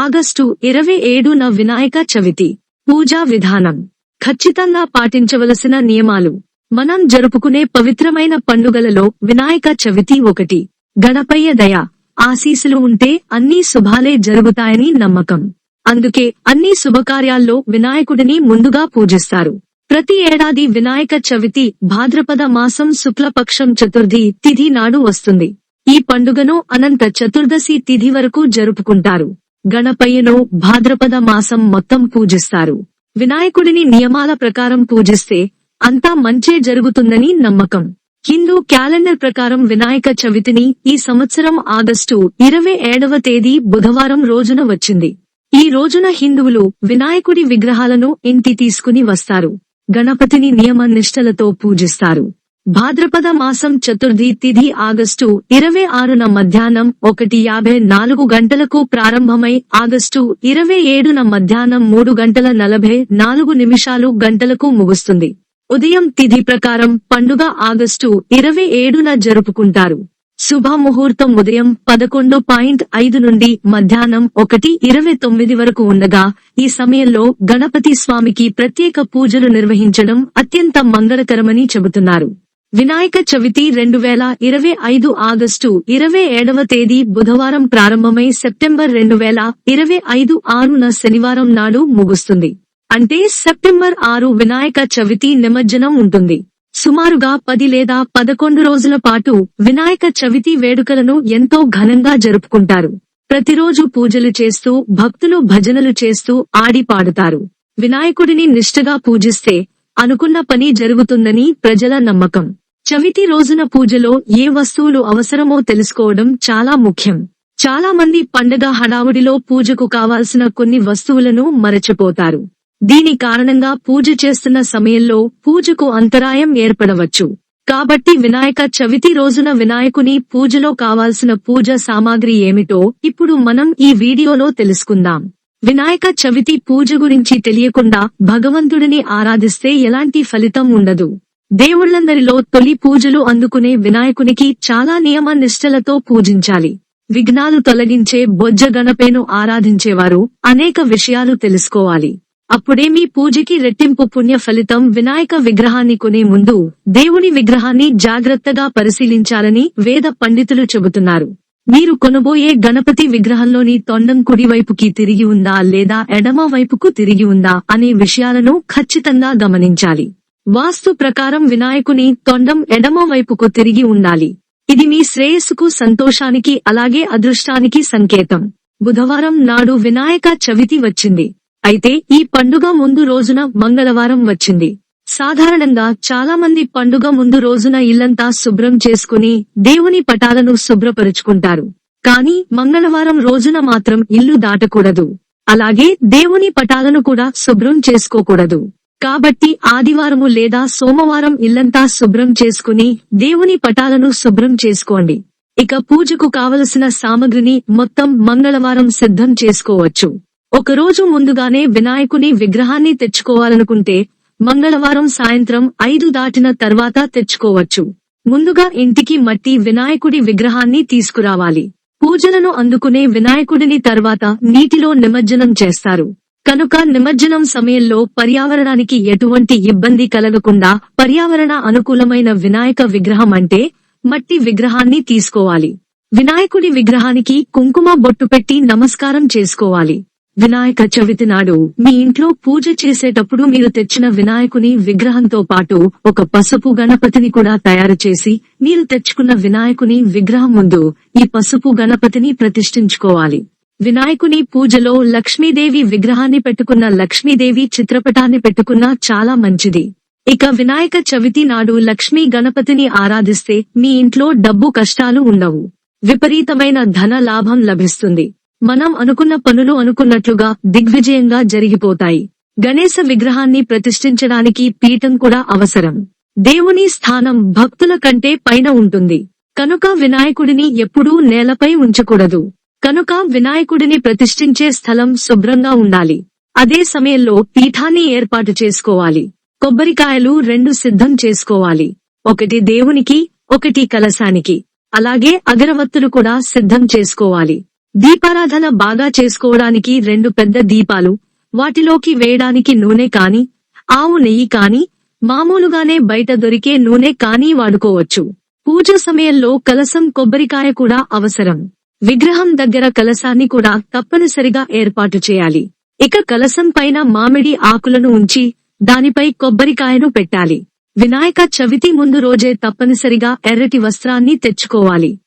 August ఇరవై ఏడున వినాయక చవితి. పూజా విధానం. ఖచ్చితంగా పాటించవలసిన నియమాలు. మనం జరుపుకునే పవిత్రమైన పండుగలలో వినాయక చవితి ఒకటి. గణపయ్య దయ. ఆశీసులు ఉంటే అన్ని శుభాలే జరుగుతాయని నమ్మకం. అందుకే అన్ని శుభకార్యాల్లో వినాయకుడిని ముందుగా పూజిస్తారు. ప్రతి ఏడాది వినాయక చవితి భాద్రపద మాసం శుక్లపక్షం చతుర్థి తిథి నాడు వస్తుంది. ఈ పండుగను అనంత చతుర్దశి తిథి వరకు జరుపుకుంటారు. గణపయ్యను భాద్రపద మాసం మొత్తం పూజిస్తారు. వినాయకుడిని నియమాల ప్రకారం పూజిస్తే అంతా మంచే జరుగుతుందని నమ్మకం. హిందూ క్యాలెండర్ ప్రకారం వినాయక చవితిని ఈ సంవత్సరం ఆగస్టు ఇరవై ఏడవ తేదీ బుధవారం రోజున వచ్చింది. ఈ రోజున హిందువులు వినాయకుడి విగ్రహాలను ఇంటి తీసుకుని వస్తారు. గణపతిని నియమ నిష్టలతో పూజిస్తారు. భాద్రపద మాసం చతుర్థి తిథి ఆగస్టు ఇరవై ఆరున మధ్యాహ్నం ఒకటి యాభై నాలుగు గంటలకు ప్రారంభమై ఆగస్టు ఇరవై ఏడున మధ్యాహ్నం మూడు గంటల నలభై నాలుగు నిమిషాలు గంటలకు ముగుస్తుంది. ఉదయం తిథి ప్రకారం పండుగ ఆగస్టు ఇరవై ఏడున జరుపుకుంటారు. శుభముహూర్తం ఉదయం పదకొండు పాయింట్ ఐదు నుండి మధ్యాహ్నం ఒకటి ఇరవై తొమ్మిది వరకు ఉండగా ఈ సమయంలో గణపతి స్వామికి ప్రత్యేక పూజలు నిర్వహించడం అత్యంత మంగళకరమని చెబుతున్నారు. వినాయక చవితి రెండు వేల ఇరవై ఐదు ఆగస్టు ఇరవై ఏడవ తేదీ బుధవారం ప్రారంభమై సెప్టెంబర్ రెండు వేల ఇరవై ఐదు ఆరున శనివారం నాడు ముగుస్తుంది. అంటే సెప్టెంబర్ ఆరు వినాయక చవితి నిమజ్జనం ఉంటుంది. సుమారుగా పది లేదా పదకొండు రోజుల పాటు వినాయక చవితి వేడుకలను ఎంతో ఘనంగా జరుపుకుంటారు. ప్రతిరోజు పూజలు చేస్తూ భక్తులు భజనలు చేస్తూ ఆడి పాడుతారు. వినాయకుడిని నిష్ఠగా పూజిస్తే అనుకున్న పని జరుగుతుందని ప్రజల నమ్మకం. చవితి రోజున పూజలో ఏ వస్తువులు అవసరమో తెలుసుకోవడం చాలా ముఖ్యం. చాలా మంది పండగ హడావుడిలో పూజకు కావాల్సిన కొన్ని వస్తువులను మరచిపోతారు. దీని కారణంగా పూజ చేస్తున్న సమయంలో పూజకు అంతరాయం ఏర్పడవచ్చు. కాబట్టి వినాయక చవితి రోజున వినాయకుని పూజలో కావాల్సిన పూజ సామాగ్రి ఏమిటో ఇప్పుడు మనం ఈ వీడియోలో తెలుసుకుందాం. వినాయక చవితి పూజ గురించి తెలియకుండా భగవంతుడిని ఆరాధిస్తే ఎలాంటి ఫలితం ఉండదు. దేవుళ్ళందరిలో తొలి పూజలు అందుకునే వినాయకునికి చాలా నియమ నిష్టలతో పూజించాలి. విఘ్నాలు తొలగించే బొజ్జ గణపేను ఆరాధించేవారు అనేక విషయాలు తెలుసుకోవాలి. అప్పుడే మీ పూజకి రెట్టింపు పుణ్య ఫలితం వినాయక విగ్రహాన్ని కొనే ముందు దేవుని విగ్రహాన్ని జాగ్రత్తగా పరిశీలించాలని వేద పండితులు చెబుతున్నారు. మీరు కొనబోయే గణపతి విగ్రహంలోని తొండం కుడి వైపుకి తిరిగి ఉందా లేదా ఎడమ వైపుకు తిరిగి ఉందా అనే విషయాలను ఖచ్చితంగా గమనించాలి. వాస్తు ప్రకారం వినాయకుని తొండం ఎడమ వైపుకు తిరిగి ఉండాలి. ఇది మీ శ్రేయస్సుకు సంతోషానికి అలాగే అదృష్టానికి సంకేతం. బుధవారం నాడు వినాయక చవితి వచ్చింది. అయితే ఈ పండుగ ముందు రోజున మంగళవారం వచ్చింది. సాధారణంగా చాలా మంది పండుగ ముందు రోజున ఇల్లంతా శుభ్రం చేసుకుని దేవుని పటాలను శుభ్రపరుచుకుంటారు. కాని మంగళవారం రోజున మాత్రం ఇల్లు దాటకూడదు. అలాగే దేవుని పటాలను కూడా శుభ్రం చేసుకోకూడదు. కాబట్టి ఆదివారము లేదా సోమవారం ఇల్లంతా శుభ్రం చేసుకుని దేవుని పటాలను శుభ్రం చేసుకోండి. ఇక పూజకు కావలసిన సామగ్రిని మొత్తం మంగళవారం సిద్ధం చేసుకోవచ్చు. ఒకరోజు ముందుగానే వినాయకుని విగ్రహాన్ని తెచ్చుకోవాలనుకుంటే మంగళవారం సాయంత్రం ఐదు దాటిన తర్వాత తెచ్చుకోవచ్చు. ముందుగా ఇంటికి మట్టి వినాయకుడి విగ్రహాన్ని తీసుకురావాలి. పూజలను అందుకునే వినాయకుడిని తర్వాత నీటిలో నిమజ్జనం చేస్తారు. కనుక నిమజ్జనం సమయంలో పర్యావరణానికి ఎటువంటి ఇబ్బంది కలగకుండా పర్యావరణ అనుకూలమైన వినాయక విగ్రహం అంటే మట్టి విగ్రహాన్ని తీసుకోవాలి. వినాయకుడి విగ్రహానికి కుంకుమ బొట్టు పెట్టి నమస్కారం చేసుకోవాలి. వినాయక చవితి నాడు మీ ఇంట్లో పూజ చేసేటప్పుడు మీరు తెచ్చిన వినాయకుని విగ్రహంతో పాటు ఒక పసుపు గణపతిని కూడా తయారు చేసి మీరు తెచ్చుకున్న వినాయకుని విగ్రహం ముందు ఈ పసుపు గణపతిని ప్రతిష్ఠించుకోవాలి. వినాయకుని పూజలో లక్ష్మీదేవి విగ్రహాన్ని పెట్టుకున్న లక్ష్మీదేవి చిత్రపటాన్ని పెట్టుకున్నా చాలా మంచిది. ఇక వినాయక చవితి నాడు లక్ష్మీ గణపతిని ఆరాధిస్తే మీ ఇంట్లో డబ్బు కష్టాలు ఉండవు. విపరీతమైన ధన లాభం లభిస్తుంది. మనం అనుకున్న పనులు అనుకున్నట్లుగా దిగ్విజయంగా జరిగిపోతాయి. గణేశ విగ్రహాన్ని ప్రతిష్ఠించడానికి పీఠం కూడా అవసరం. దేవుని స్థానం భక్తుల కంటే పైన ఉంటుంది. కనుక వినాయకుడిని ఎప్పుడూ నేలపై ఉంచకూడదు. కనుక వినాయకుడిని ప్రతిష్ఠించే స్థలం శుభ్రంగా ఉండాలి. అదే సమయంలో పీఠాన్ని ఏర్పాటు చేసుకోవాలి. కొబ్బరికాయలు రెండు సిద్ధం చేసుకోవాలి. ఒకటి దేవునికి ఒకటి కలశానికి. అలాగే అగరవత్తులు కూడా సిద్ధం చేసుకోవాలి. దీపారాధన బాగా చేసుకోవడానికి రెండు పెద్ద దీపాలు వాటిలోకి వేయడానికి నూనె కాని ఆవు నెయ్యి కాని మామూలుగానే బయట దొరికే నూనె కాని వాడుకోవచ్చు. పూజ సమయంలో కలసం కొబ్బరికాయ కూడా అవసరం. విగ్రహం దగ్గర కలసాన్ని కూడా తప్పనిసరిగా ఏర్పాటు చేయాలి. ఇక కలసం పైన మామిడి ఆకులను ఉంచి దానిపై కొబ్బరికాయను పెట్టాలి. వినాయక చవితి ముందు రోజే తప్పనిసరిగా ఎర్రటి వస్త్రాన్ని తెచ్చుకోవాలి.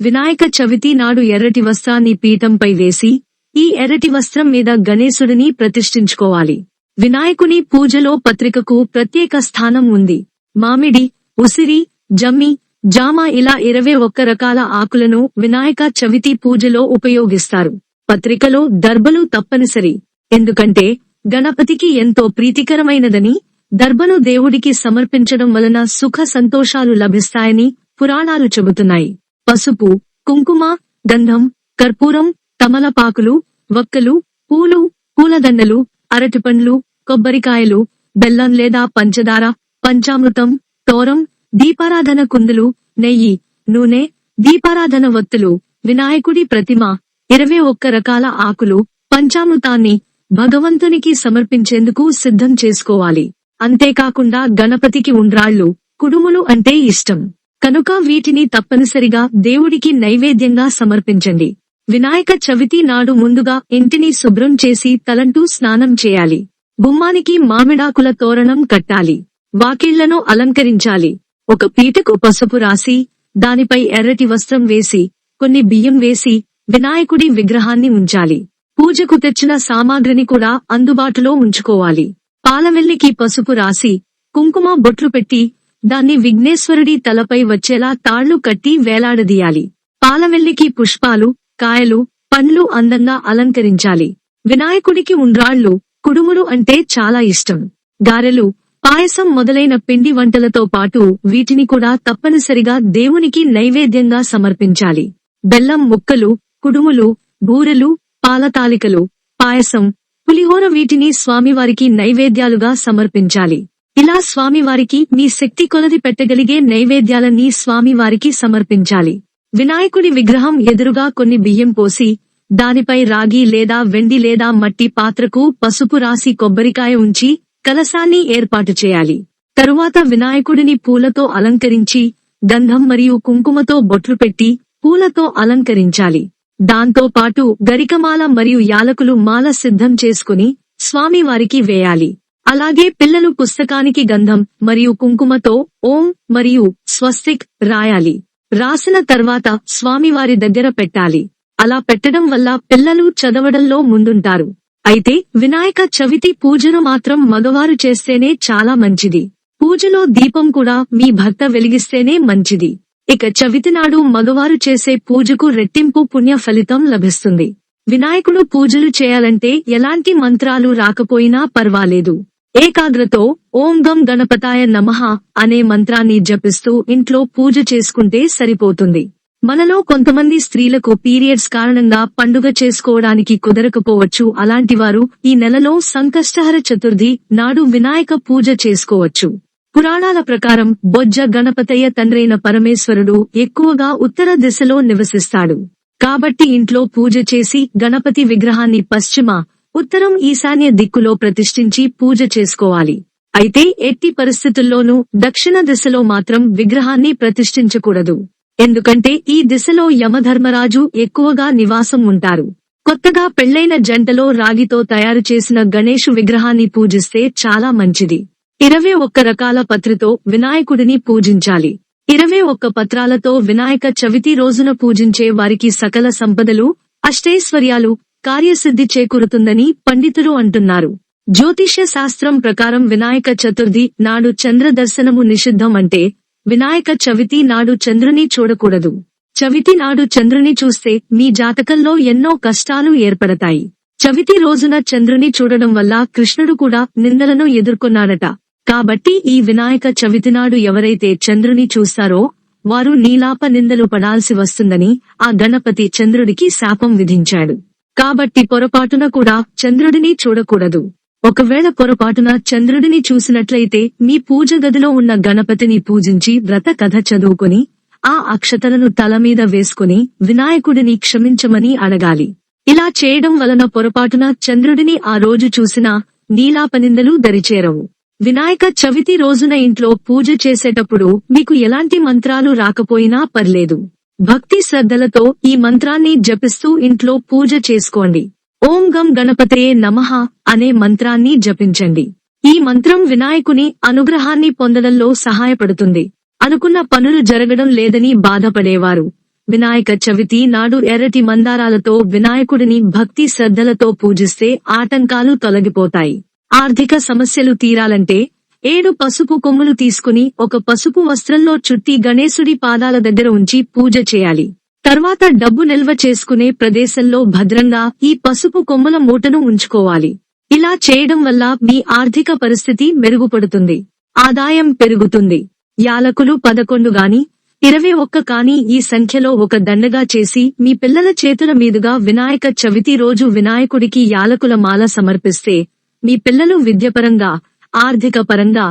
వినాయక చవితి నాడు ఎర్రటి వస్త్రాన్ని పీఠంపై వేసి ఈ ఎర్రటి వస్త్రం మీద గణేశుడిని ప్రతిష్ఠించుకోవాలి. వినాయకుని పూజలో పత్రికకు ప్రత్యేక స్థానం ఉంది. మామిడి ఉసిరి జమ్మి జామ ఇలా ఇరవై ఒక్క రకాల ఆకులను వినాయక చవితి పూజలో ఉపయోగిస్తారు. పత్రికలో దర్బలు తప్పనిసరి. ఎందుకంటే గణపతికి ఎంతో ప్రీతికరమైనదని దర్బను దేవుడికి సమర్పించడం వలన సుఖ సంతోషాలు లభిస్తాయని పురాణాలు చెబుతున్నాయి. పసుపు కుంకుమ గంధం కర్పూరం తమలపాకులు వక్కలు పూలు పూలదండలు అరటిపండ్లు కొబ్బరికాయలు బెల్లం లేదా పంచదార పంచామృతం తోరం దీపారాధన కుందులు నెయ్యి నూనె దీపారాధన వత్తులు వినాయకుడి ప్రతిమ ఇరవై ఒక్క రకాల ఆకులు పంచామృతాన్ని భగవంతునికి సమర్పించేందుకు సిద్ధం చేసుకోవాలి. అంతేకాకుండా గణపతికి ఉండ్రాళ్ళు కుడుములు అంటే ఇష్టం. కనుక వీటిని తప్పనిసరిగా దేవుడికి నైవేద్యంగా సమర్పించండి. వినాయక చవితి నాడు ముందుగా ఇంటిని శుభ్రం చేసి తలంటూ స్నానం చేయాలి. గుమ్మానికి మామిడాకుల తోరణం కట్టాలి. వాకిళ్ళను అలంకరించాలి. ఒక పీటకు పసుపు రాసి దానిపై ఎర్రటి వస్త్రం వేసి కొన్ని బియ్యం వేసి వినాయకుడి విగ్రహాన్ని ఉంచాలి. పూజకు తెచ్చిన సామాగ్రిని కూడా అందుబాటులో ఉంచుకోవాలి. పాలవెల్లికి పసుపు రాసి కుంకుమ బొట్లు పెట్టి దాన్ని విఘ్నేశ్వరుడి తలపై వచ్చేలా తాళ్ళు కట్టి వేలాడదీయాలి. పాలవెల్లికి పుష్పాలు కాయలు పండ్లు అందంగా అలంకరించాలి. వినాయకుడికి ఉండ్రాళ్ళు కుడుముడు అంటే చాలా ఇష్టం. గారెలు పాయసం మొదలైన పిండి వంటలతో పాటు వీటిని కూడా తప్పనిసరిగా దేవునికి నైవేద్యంగా సమర్పించాలి. బెల్లం ముక్కలు కుడుములు బూరెలు పాలతాలికలు పాయసం పులిహోర వీటిని స్వామివారికి నైవేద్యాలుగా సమర్పించాలి. ఇలా స్వామివారికి మీ శక్తి కొలది పెట్టగలిగే నైవేద్యాలన్నీ స్వామివారికి సమర్పించాలి. వినాయకుడి విగ్రహం ఎదురుగా కొన్ని బియ్యం పోసి దానిపై రాగి లేదా వెండి లేదా మట్టి పాత్రకు పసుపు రాసి కొబ్బరికాయ ఉంచి కలశాన్ని ఏర్పాటు చేయాలి. తరువాత వినాయకుడిని పూలతో అలంకరించి గంధం మరియు కుంకుమతో బొట్లు పెట్టి పూలతో అలంకరించాలి. దాంతో పాటు గరికమాల మరియు యాలకులు మాల సిద్ధం చేసుకుని స్వామివారికి వేయాలి. అలాగే పిల్లలు పుస్తకానికి గంధం మరియు కుంకుమతో ఓం మరియు స్వస్తిక్ రాయాలి. రాసిన తర్వాత స్వామివారి దగ్గర పెట్టాలి. అలా పెట్టడం వల్ల పిల్లలు చదవడంలో ముందుంటారు. అయితే వినాయక చవితి పూజను మాత్రం మగవారు చేస్తేనే చాలా మంచిది. పూజలో దీపం కూడా మీ భర్త వెలిగిస్తేనే మంచిది. ఇక చవితి నాడు మగవారు చేసే పూజకు రెట్టింపు పుణ్య ఫలితం లభిస్తుంది. వినాయకుడు పూజలు చేయాలంటే ఎలాంటి మంత్రాలు రాకపోయినా పర్వాలేదు. ఏకాగ్రతో ఓం గం గణపతాయ నమః అనే మంత్రాన్ని జపిస్తూ ఇంట్లో పూజ చేసుకుంటే సరిపోతుంది. మనలో కొంతమంది స్త్రీలకు పీరియడ్స్ కారణంగా పండుగ చేసుకోవడానికి కుదరకపోవచ్చు. అలాంటి వారు ఈ నెలలో సంకష్టహర చతుర్థి నాడు వినాయక పూజ చేసుకోవచ్చు. పురాణాల ప్రకారం బొజ్జ గణపతయ్య తండ్రైన పరమేశ్వరుడు ఎక్కువగా ఉత్తర దిశలో నివసిస్తాడు. కాబట్టి ఇంట్లో పూజ చేసి గణపతి విగ్రహాన్ని పశ్చిమ ఉత్తరం ఈశాన్య దిక్కులో ప్రతిష్ఠించి పూజ చేసుకోవాలి. అయితే ఎట్టి పరిస్థితుల్లోనూ దక్షిణ దిశలో మాత్రం విగ్రహాన్ని ప్రతిష్ఠించకూడదు. ఎందుకంటే ఈ దిశలో యమధర్మరాజు ఎక్కువగా నివాసం ఉంటారు. కొత్తగా పెళ్ళైన జంటలో రాగితో తయారు చేసిన గణేషు విగ్రహాన్ని పూజిస్తే చాలా మంచిది. ఇరవై ఒక్క రకాల పత్రితో వినాయకుడిని పూజించాలి. ఇరవై ఒక్క పత్రాలతో వినాయక చవితి రోజున పూజించే వారికి సకల సంపదలు అష్టైశ్వర్యాలు కార్యసిద్ధి చేకూరుతుందని పండితులు అంటున్నారు. జ్యోతిష్య శాస్త్రం ప్రకారం వినాయక చతుర్థి నాడు చంద్ర దర్శనము నిషిద్ధం అంటే వినాయక చవితి నాడు చంద్రుని చూడకూడదు. చవితి నాడు చంద్రుని చూస్తే మీ జాతకంలో ఎన్నో కష్టాలు ఏర్పడతాయి. చవితి రోజున చంద్రుని చూడడం వల్ల కృష్ణుడు కూడా నిందలను ఎదుర్కొన్నాడట. కాబట్టి ఈ వినాయక చవితి నాడు ఎవరైతే చంద్రుని చూస్తారో వారు నీలాప నిందలు పడాల్సి వస్తుందని ఆ గణపతి చంద్రుడికి శాపం విధించాడు. కాబట్టి పొరపాటున కూడా చంద్రుడిని చూడకూడదు. ఒకవేళ పొరపాటున చంద్రుడిని చూసినట్లయితే మీ పూజ గదిలో ఉన్న గణపతిని పూజించి వ్రత కథ చదువుకుని ఆ అక్షతలను తల మీద వేసుకుని వినాయకుడిని క్షమించమని అడగాలి. ఇలా చేయడం వలన పొరపాటున చంద్రుడిని ఆ రోజు చూసినా నీలాపనిందలు దరిచేరవు. వినాయక చవితి రోజున ఇంట్లో పూజ చేసేటప్పుడు మీకు ఎలాంటి మంత్రాలు రాకపోయినా పర్లేదు. భక్తి శ్రద్ధలతో ఈ మంత్రాన్ని జపిస్తూ ఇంట్లో పూజ చేసుకోండి. ఓం గం గణపతయే నమః అనే మంత్రాన్ని జపించండి. ఈ మంత్రం వినాయకుని అనుగ్రహాన్ని పొందడంలో సహాయపడుతుంది. అనుకున్న పనులు జరగడం లేదని బాధపడేవారు. వినాయక చవితి నాడు ఎర్రటి మందారాలతో వినాయకుడిని భక్తి శ్రద్ధలతో పూజిస్తే ఆటంకాలు తొలగిపోతాయి. ఆర్థిక సమస్యలు తీరాలంటే ఏడు పసుపు కొమ్ములు తీసుకుని ఒక పసుపు వస్త్రంలో చుట్టి గణేశుడి పాదాల దగ్గర ఉంచి పూజ చేయాలి. తర్వాత డబ్బు నిల్వ చేసుకునే ప్రదేశంలో భద్రంగా ఈ పసుపు కొమ్మల మూటను ఉంచుకోవాలి. ఇలా చేయడం వల్ల మీ ఆర్థిక పరిస్థితి మెరుగుపడుతుంది. ఆదాయం పెరుగుతుంది. యాలకులు పదకొండు గాని ఇరవై ఒక్క కాని ఈ సంఖ్యలో ఒక దండగా చేసి మీ పిల్లల చేతుల మీదుగా వినాయక చవితి రోజు వినాయకుడికి యాలకుల మాల సమర్పిస్తే మీ పిల్లలు విద్యపరంగా ఆర్థిక పరంగా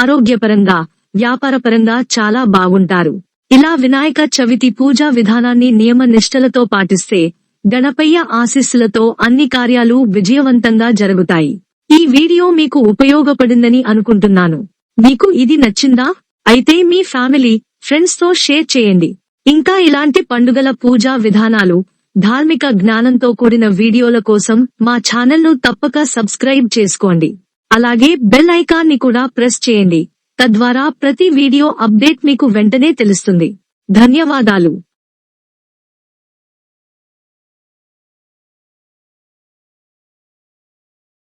ఆరోగ్యపరంగా వ్యాపారపరంగా చాలా బాగుంటారు. ఇలా వినాయక చవితి పూజా విధానాన్ని నియమ నిష్టలతో పాటిస్తే గణపయ్య ఆశీస్సులతో అన్ని కార్యాలు విజయవంతంగా జరుగుతాయి. ఈ వీడియో మీకు ఉపయోగపడిందని అనుకుంటున్నాను. మీకు ఇది నచ్చిందా? అయితే మీ ఫ్యామిలీ ఫ్రెండ్స్తో షేర్ చేయండి. ఇంకా ఇలాంటి పండుగల పూజా విధానాలు ధార్మిక జ్ఞానంతో కూడిన వీడియోల కోసం మా ఛానల్ను తప్పక సబ్స్క్రైబ్ చేసుకోండి. అలాగే బెల్ ఐకాన్ని కూడా ప్రెస్ చేయండి. తద్వారా ప్రతి వీడియో అప్డేట్ మీకు వెంటనే తెలుస్తుంది. ధన్యవాదాలు.